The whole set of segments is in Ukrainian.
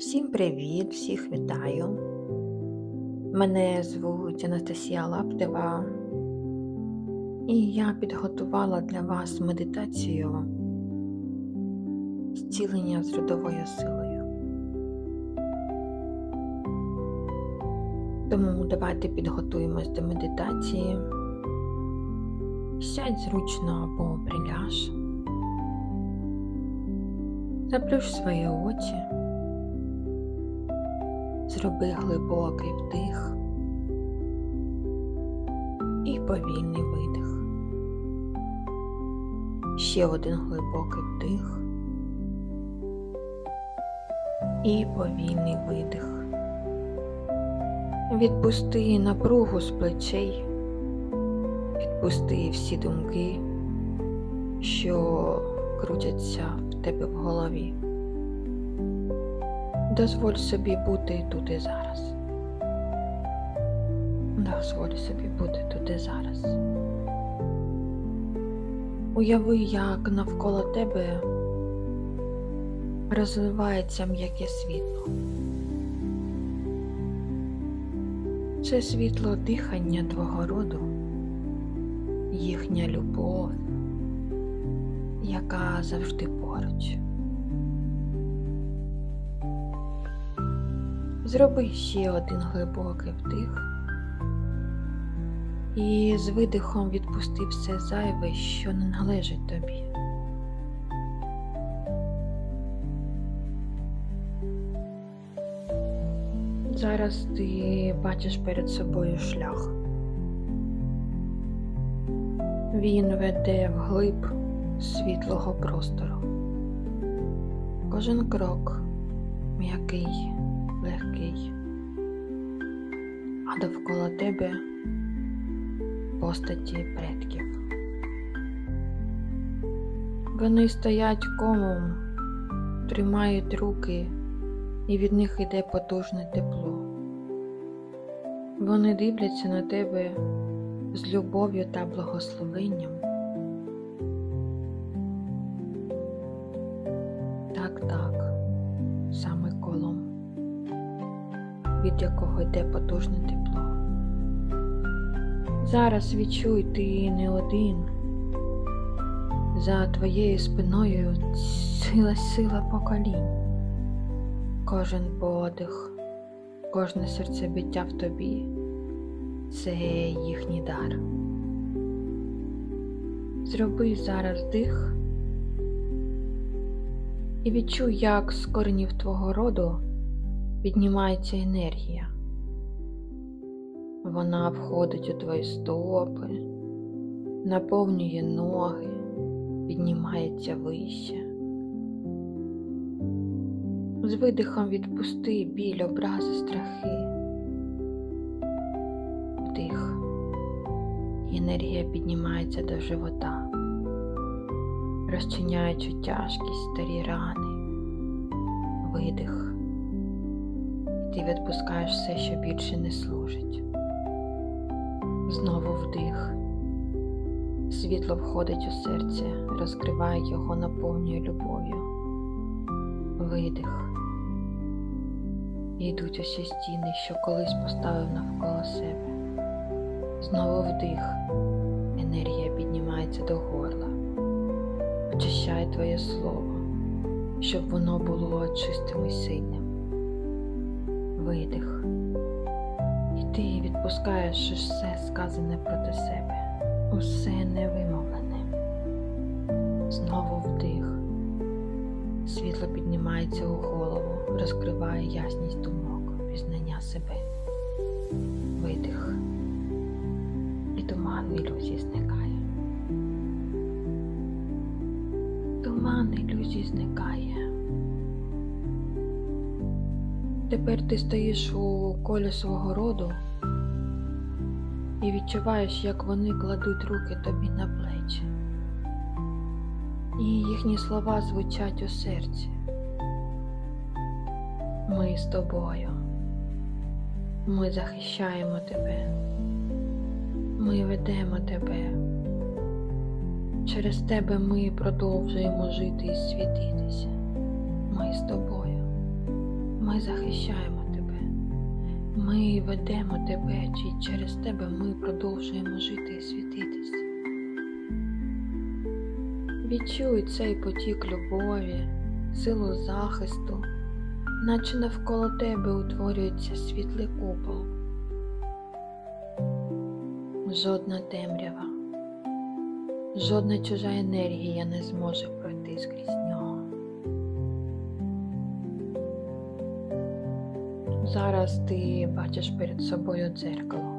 Всім привіт, всіх вітаю. Мене звуть Анастасія Лаптева, і я підготувала для вас медитацію зцілення з родовою силою. Тому давайте підготуємось до медитації. Сядь зручно або приляж. Заплющ свої очі. Зроби глибокий вдих і повільний видих. Ще один глибокий вдих і повільний видих. Відпусти напругу з плечей, відпусти всі думки, що крутяться в тебе в голові. Дозволь собі бути тут і зараз. Дозволь собі бути тут і зараз. Уяви, як навколо тебе розливається м'яке світло. Це світло дихання твого роду, їхня любов, яка завжди поруч. Зроби ще один глибокий вдих і з видихом відпусти все зайве, що не належить тобі. Зараз ти бачиш перед собою шлях. Він веде вглиб світлого простору. Кожен крок м'який легкий, а довкола тебе постаті предків. Вони стоять комом, тримають руки, і від них йде потужне тепло. Вони дивляться на тебе з любов'ю та благословенням. Від якого йде потужне тепло. Зараз відчуй ти не один. За твоєю спиною ціла сила поколінь. Кожен подих, кожне серцебиття в тобі це їхній дар. Зроби зараз дих і відчуй, як з коренів твого роду піднімається енергія. Вона входить у твої стопи, наповнює ноги, піднімається вище. З видихом відпусти біль, образи, страхи. Вдих. Енергія піднімається до живота, розчиняючи тяжкість, старі рани, видих ти відпускаєш все, що більше не служить. Знову вдих. Світло входить у серце, розкриває його, наповнює любов'ю. Видих. І йдуть усі стіни, що колись поставив навколо себе. Знову вдих. Енергія піднімається до горла. Очищає твоє слово, щоб воно було чистим і сильним видих. І ти відпускаєш все сказане проти себе, усе невимовлене. Знову вдих. Світло піднімається у голову, розкриває ясність думок, пізнання себе. Видих. І туман ілюзії зникає. Туман ілюзії зникає. Тепер ти стоїш у колі свого роду і відчуваєш, як вони кладуть руки тобі на плечі. І їхні слова звучать у серці. Ми з тобою. Ми захищаємо тебе. Ми ведемо тебе. Через тебе ми продовжуємо жити і світитися. Ми з тобою. Ми захищаємо тебе. Ми ведемо тебе, чи через тебе ми продовжуємо жити і світитись. Відчуй цей потік любові, силу захисту, наче навколо тебе утворюється світлий купол. Жодна темрява, жодна чужа енергія не зможе пройти скрізь Зараз ти бачиш перед собою дзеркало.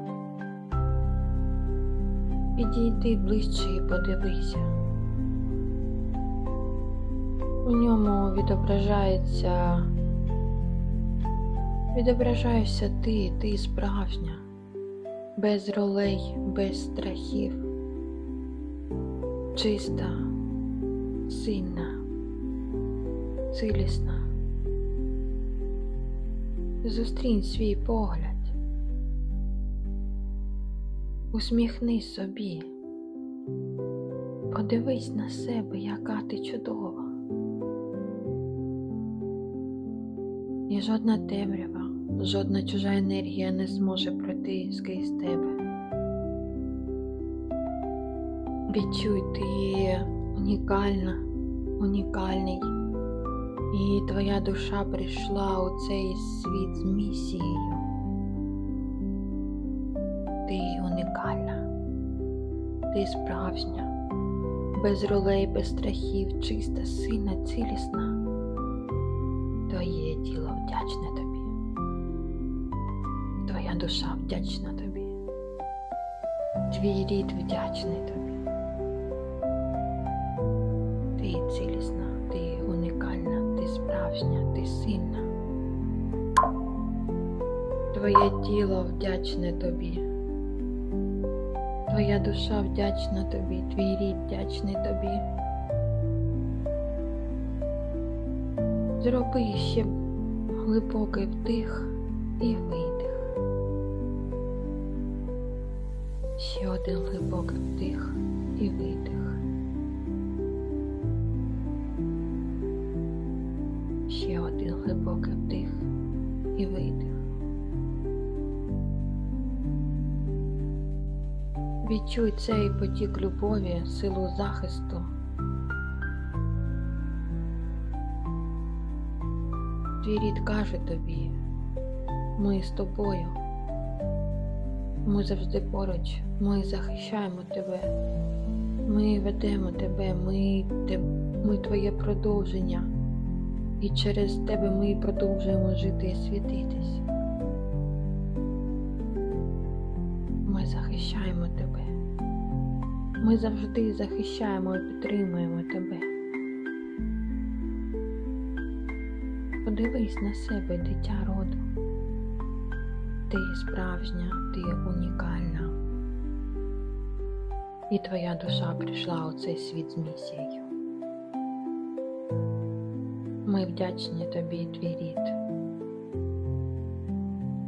Підійди ближче і подивися. У ньому відображається, відображаєшся ти, ти справжня, без ролей, без страхів, чиста, сильна, цілісна. Зустрінь свій погляд. Усміхнись собі. Подивись на себе, яка ти чудова. І жодна темрява, жодна чужа енергія не зможе пройти скрізь тебе. Відчуй, ти унікальна, унікальний. І твоя душа прийшла у цей світ з місією. Ти унікальна, ти справжня, без ролей, без страхів, чиста, сильна, цілісна. Твоє тіло вдячне тобі. Твоя душа вдячна тобі. Твій рід вдячний тобі. Сильна. Твоє тіло вдячне тобі. Твоя душа вдячна тобі, твій рід вдячний тобі. Зроби ще глибокий вдих і видих. Ще один глибокий вдих і видих. Відчуй цей потік любові, силу захисту. Твій рід каже тобі, ми з тобою. Ми завжди поруч, ми захищаємо тебе, ми ведемо тебе, ми, ми твоє продовження. І через тебе ми продовжуємо жити і світитись. Ми завжди захищаємо і підтримуємо тебе. Подивись на себе, дитя роду. Ти справжня, ти унікальна. І твоя душа прийшла у цей світ з місією. Ми вдячні тобі, твій рід.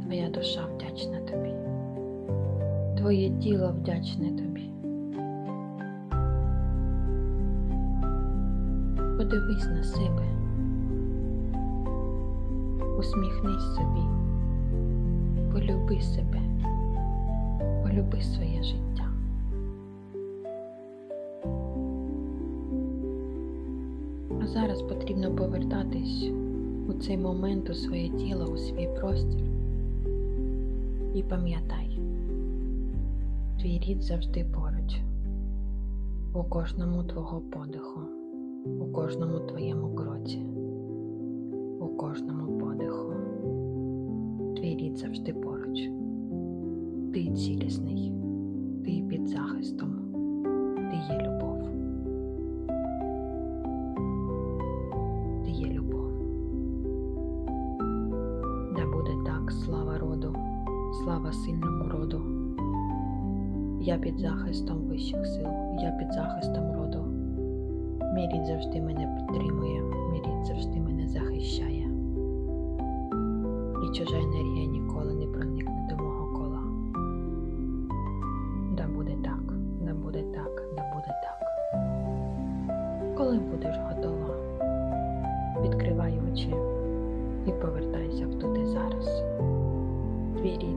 Твоя душа вдячна тобі. Твоє тіло вдячне тобі. Подивись на себе. Усміхнись собі. Полюби себе. Полюби своє життя. А зараз потрібно повертатись у цей момент у своє тіло, у свій простір. І пам'ятай, твій рід завжди поруч, у кожному твого подиху, у кожному твоєму кроці, у кожному подиху. Твій рід завжди поруч. Ти цілісний, ти під захистом, ти є любов. Ти є любов. Да буде так, слава роду, слава сильному роду. Я під захистом вищих сил, я під захистом роду. Мій завжди мене підтримує, мій завжди мене захищає. І чужа енергія ніколи не проникне до мого кола. Да буде так, да буде так, да буде так. Коли будеш готова, відкривай очі і повертайся в Твій рід